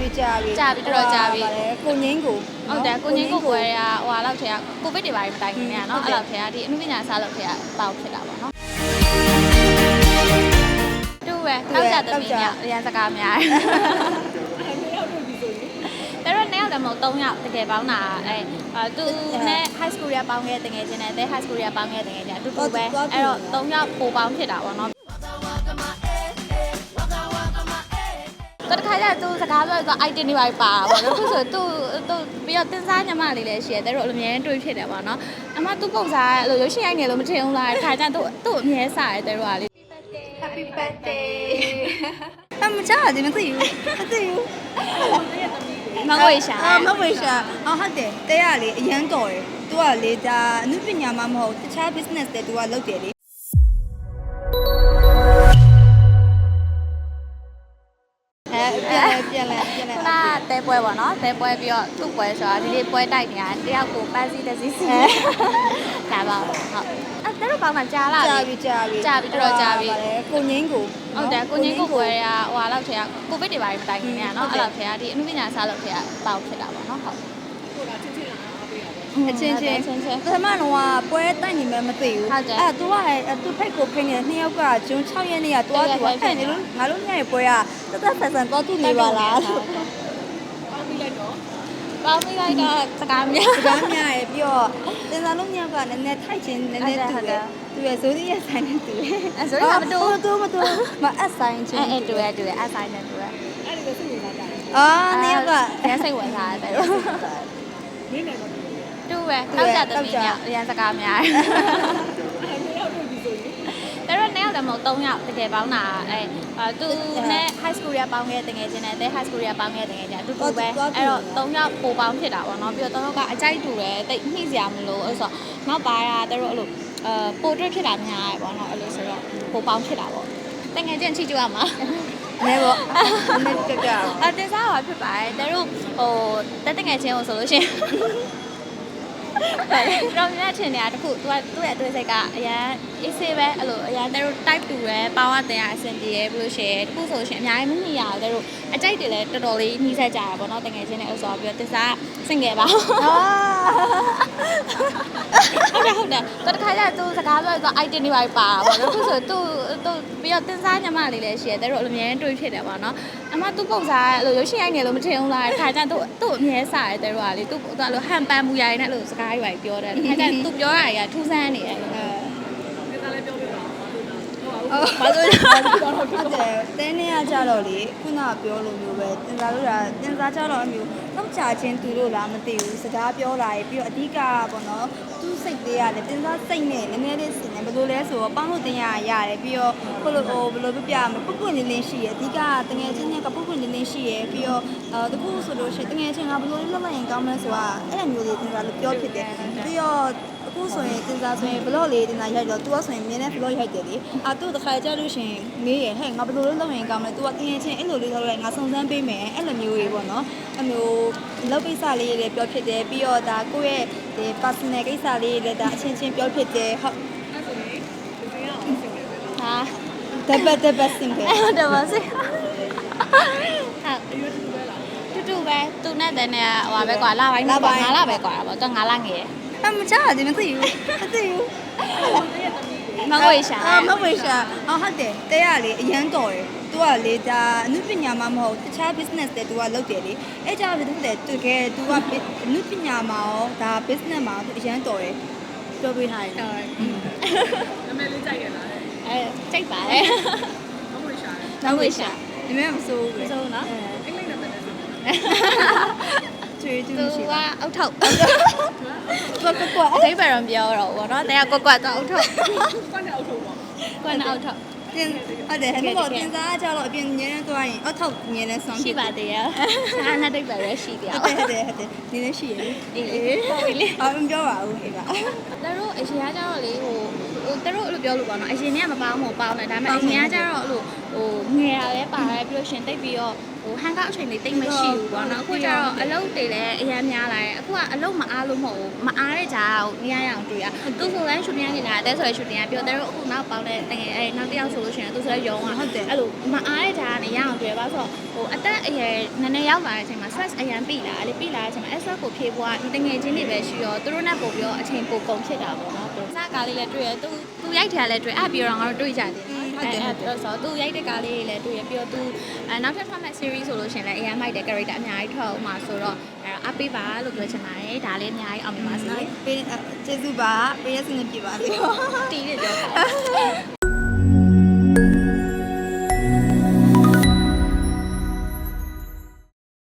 ပြီကြာပြီကြာပြီတော်တော်ကြာပြီပါတယ်ကိုငင်းကိုဟုတ်တယ်ကိုငင်းကိုပွဲရဟိုဟာလောက်ထဲကကိုဗစ်တွေပါမတိုင်ခင်နေရနော်ဟုတ်အဲ့တယ်လောက်ထဲကဒီအမှုပညာစားလောက်ထဲကတောက်ဖြစ်တာပေါ့နော်တူပဲနောက်ကြသမီးညအရန်စကားများတယ်တော့နှစ်ယောက်လည်းမဟုတ်သုံးယောက်တကယ်ပေါင်းတာအဲအာသူနဲ့ high school ရပေါင်းခဲ့တဲ့တကယ်ချင်းနဲ့တဲ high school ရပေါင်းခဲ့တဲ့တကယ်ချင်းအတူတူပဲအဲ့တော့သုံးယောက်ပိုပေါင်းဖြစ်တာပေါ့နော် တခါကျသူစကားပြောဆို item တွေပါပါပါတော့သူဆိုသူသူပြီးတော့တင်စားညမလေးလည်းရှိတယ်တဲ့တော့အမြဲတွေ့ဖြစ်တယ်ပေါ့နော်အမသူပုံစားအဲ့လိုရုပ်ရှင်ရိုက်နေလို့မထင်ဘူးလားခါကျသူသူ့အမြဲစားတယ်တဲ့တော့လေ Happy birthday အမချာဒီမသိဘူးမသိဘူးမဝေရှာအာမဝေရှာအော်ဟုတ်တယ်တဲရလေအရန်တော်တယ် तू ကလေဒါအနုပညာမှမဟုတ်တခြား business တွေ तू ကလုပ်တယ်လေ ပြန်လဲပြန်လဲပြန်လဲခုနကတဲပွဲပေါ့နော်တဲပွဲပြီးတော့သူ့ပွဲဆိုတာဒီလေးပွဲတိုက်နေတာတယောက်ကိုပန်းစည်းတစ်စီးစီဒါပါဟုတ်အဲ့တဲတော့ပေါင်းတာကြားလာကြာပြီပြီကြာပြီကြာပြီတော်တော်ကြာပြီကိုငင်းကိုဟုတ်တယ်ကိုငင်းကိုပွဲရဟိုဟာလောက်ထဲကကိုဗစ်တွေပါမတိုင်ခင်နေရနော်ဟုတ်အဲ့တယ်လောက်ထဲကဒီအမှုပညာစားလောက်ထဲကတောက်ဖြစ်တာပေါ့နော်ဟုတ် အချင်းချင်းပထမတော့ကပွဲတိုက်နေမှမသိဘူးအဲ့ဒါ तू ကသူဖိတ်ကိုဖိတ်နေနှစ်ယောက်ကဂျွန်6ရက်နေ့က तू ကသူကအဲ့နေလို့ငါတို့ညရဲ့ပွဲကတက်တက်ဆန်ဆန်တော့သူနေပါလားလို့ပေါင်းပြီးလိုက်ကစကားများစကားများရပြီးတော့သင်္သာလုံးမြောက်ကနည်းနည်းထိုက်ခြင်းနည်းနည်းတူတယ်သူရဲ့ဇိုးကြီးရဲ့ဆိုင်နဲ့တူတယ်အဲဇိုးကြီးကမတူမတူမတူမအဆိုင်ချင်းအဲတူရတူရအဆိုင်နဲ့တူရအဲ့ဒီလိုစိတ်ဝင်စားကြတယ်အော်နေကအဲစိတ်ဝင်စားတယ်မင်းနဲ့ တူပဲနောက်ကြသမီးညအရန်စကားများတယ်တော့နှစ်ယောက်လည်းမဟုတ်သုံးယောက်တကယ်ပေါင်းတာအဲအာသူနဲ့ high school ရပေါင်းခဲ့တဲ့တကယ်ချင်းနဲ့တဲ high school ရပေါင်းခဲ့တဲ့တကယ်ချင်းအတူတူပဲအဲ့တော့သုံးယောက်ပိုပေါင်းဖြစ်တာပေါ့နော်ပြီးတော့သုံးယောက်ကအကြိုက်တူတယ်တိတ်နှိမ့်စရာမလိုအဲ့ဆိုနောက်ပိုင်းကတို့အဲ့လိုအဲပိုတွတ်ဖြစ်တာများရပေါ့နော်အဲ့လိုဆိုတော့ပိုပေါင်းဖြစ်တာပေါ့တကယ်ချင်းချီကြွရမှာနေပေါ့နည်းကြကြအတင်စားပါဖြစ်ပါတယ်တဲတို့ဟိုတက်တငယ်ချင်းကိုဆိုလို့ရှိ ရင်တော့မြတ်ထင်နေတာတခုသူကသူ့ရဲ့အတွေ့အစိတ်ကအရန်အေးဆေးပဲအဲ့လိုအရန်တဲတို့ type တူတယ်ပေါင်းရတင်ရအဆင်ပြေရပြီးလို့ရှိရင်တခုဆိုလို့ရှိရင်အများကြီးမမိရဘူးတဲတို့အကြိုက်တွေလည်းတော်တော်လေးနှီးဆက်ကြတာပေါ့နော်တငယ်ချင်းနဲ့အဲ့ဆိုပြီးတော့တင်စားစင်ငယ်ပါဟုတ်တယ်ဟုတ်တယ်တခါကျသူစကားပြောဆို item တွေပါပါပါတော့သူဆိုသူသူပြီးတော့တင်စားညမလေးလည်းရှိတယ်တဲ့တော့အမြဲတွေ့ဖြစ်တယ်ပေါ့နော်အမသူ့ပုံစားအဲ့လိုရုပ်ရှင်ရိုက်နေလို့မထင်ဘူးလားခါကျသူသူ့အမြဲစားတယ်တဲ့တော့ကလေသူသူအဲ့လိုဟန်ပန်မူရိုင်နဲ့အဲ့လိုစကားတွေပါပြောတယ်ခါကျသူပြောရတာကထူးဆန်းနေတယ်လို့ ဘာလို့ဟုတ်တယ်တင်းနေရကြတော့လေခုနပြောလိုမျိုးပဲတင်စားလို့တာတင်စားကြတော့အမျိုးတော့ချာချင်းတူလို့လားမသိဘူးစကားပြောလာရေပြီးတော့အဓိကပေါ့နော်သူ့စိတ်လေးရတယ်တင်စားစိတ်နဲ့နည်းနည်းလေးစင်တယ်ဘယ်လိုလဲဆိုတော့ပေါင်းလို့တင်ရရတယ်ပြီးတော့ဘယ်လိုဘယ်လိုပြပြမလဲပုပ်ပွင့်လေးလေးရှိရအဓိကတငယ်ချင်းတွေကပုပ်ပွင့်လေးလေးရှိရပြီးတော့အဲတခုဆိုလို့ရှိရင်တငယ်ချင်းကဘယ်လိုလေးလုပ်လိုက်ရင်ကောင်းမလဲဆိုတာအဲ့လိုမျိုးလေးတင်စားလို့ပြောဖြစ်တယ်ပြီးတော့အခုဆိုရင်တင်စားဆိုရင်ဘလော့လေးတင်စားရိုက်တော့ तू ကဆိုရင်မြင်တဲ့ဘလော့ရိုက်တယ်လေအာ तू တခါကြလို့ရှိရင်မေးရဟဲ့ငါဘယ်လိုလုပ်လုပ်ရင်ကောင်းမလဲ तू ကတင်ချင်းအဲ့လိုလေးလုပ်လိုက်ငါစုံစမ်းပေးမယ်အဲ့လိုမျိုးတွေပေါ့နော်အဲ့မျိုးလုပ်ကိစ္စလေးတွေပြောဖြစ်တယ်ပြီးတော့ဒါကိုယ့်ရဲ့ဒီ personal ကိစ္စလေးတွေလည်းဒါအချင်းချင်းပြောဖြစ်တယ်ဟုတ်ဟာတပတ်တပတ်စင်တယ်အဲ့ဟုတ်တယ်ပါစေတူတူပဲသူနဲ့တဲ့နဲ့ဟိုပါပဲကွာလာပိုင်းတော့ငါလာပဲကွာပေါ့တော့ငါလာငယ်အမချာဒီမသိဘူးမသိဘူး မဝေရှာ အာမဝေရှာအော်ဟုတ်တယ်တဲရလေအရန်တော်တယ်။ तू ကလေဒါအနုပညာမှမဟုတ်တခြား business တွေ तू ကလုပ်တယ်လေ။အဲကြောင့်လည်းတူတယ်တကယ် तू ကအနုပညာမှာရောဒါ business မှာ तू အရန်တော်တယ်။ပြောပြထားတယ် တော် နာမည်လေးကြိုက်ရလား အဲစိတ်ပါတယ် မမွေရှာတယ် ။နောက်ဝေရှာ။ဒီမဲ့မစိုးဘူးပဲ ဆုံးနော် အင်္ဂလိပ်နာမည်လေးဆို တယ်။ကျွေးတူသူရှိကပါအုတ်ထုတ်။ကွက်ကွက်ကွက်အသိပ္ပံတော့ပြောတော့ဘောနော်တရားကွက်ကွက်တော့အုတ်ထုတ်ကွက်နဲ့အုပ်ထုပ်ပေါ့ကွက်နဲ့အုတ်ထုတ်တင်ဟုတ်တယ်ဟဲ့တော့တင်စားကြတော့အပြင်ညနေသွားရင်အောက်ထောက်ညနေဆောင်ရှိပါသေးရဲ့အာနာတိတ်ပဲရရှိတယ်ဟုတ်တယ်ဟုတ်တယ်ဟုတ်တယ်ဒီလည်းရှိရလေအေးဟုတ်ပြီလေ။အာမပြောပါဘူးအေးပါသူတို့အရင်ကကျတော့လေဟိုဟိုသူတို့အဲ့လိုပြောလို့ပေါ့နော်အရင်ကမပေါင်းမပေါင်းတယ်ဒါပေမဲ့အရင်ကကျတော့အဲ့လိုဟိုငယ်ရလဲပါတယ်ပြီးလို့ရှင်တိတ်ပြီးတော့ ဟိုဟန်ကောက်အချိန်လေးတိတ်မရှိဘူးပေါ့နော်အခုကျတော့အလုပ်တွေလည်းအရင်များလာတယ်အခုကအလုပ်မအားလို့မဟုတ်ဘူးမအားတဲ့ကြားကိုနေရရအောင်တွေ့ရသူဆိုလဲရှူတင်ရနေတာအသက်ဆိုလဲရှူတင်ရပြီးတော့သူတို့အခုနောက်ပေါင်းတဲ့တကယ်အဲနောက်တစ်ယောက်ဆိုလို့ရှင်သူဆိုလဲရုံးอ่ะအဲ့လိုမအားတဲ့ကြားကနေရအောင်တူတယ်ပါဆိုတော့ဟိုအသက်အရွယ်နည်းနည်းရောက်လာတဲ့အချိန်မှာ stress အရန်ပြီလာတယ်ပြီလာတဲ့အချိန်မှာ stress ကိုဖြေဖို့ကဒီတငယ်ချင်းတွေပဲရှိရောသူတို့နဲ့ပို့ပြီးတော့အချိန်ပိုကုန်ဖြစ်တာပေါ့နော်သူစားကားလေးလည်းတွေ့ရသူသူရိုက်တယ်လည်းတွေ့အပြီးတော့ငါတို့တွေ့ကြတယ် အဲ့ဆိုတော့သူရိုက်တဲ့ကားလေးတွေလည်းတွေ့ရပြီးတော့သူအဲနောက်ထပ်ထွက်မဲ့ series ဆိုလို့ရှင်လည်းအရန်မိုက်တဲ့ character အများကြီးထွက်အောင်မှာဆိုတော့အဲအပေးပါလို့ပြောချင်ပါတယ်ဒါလေးအများကြီးအောင်မြင်ပါစေပေးကျေးဇူးပါပေးရစနေပြပါစေတီးတယ်ပြောတာ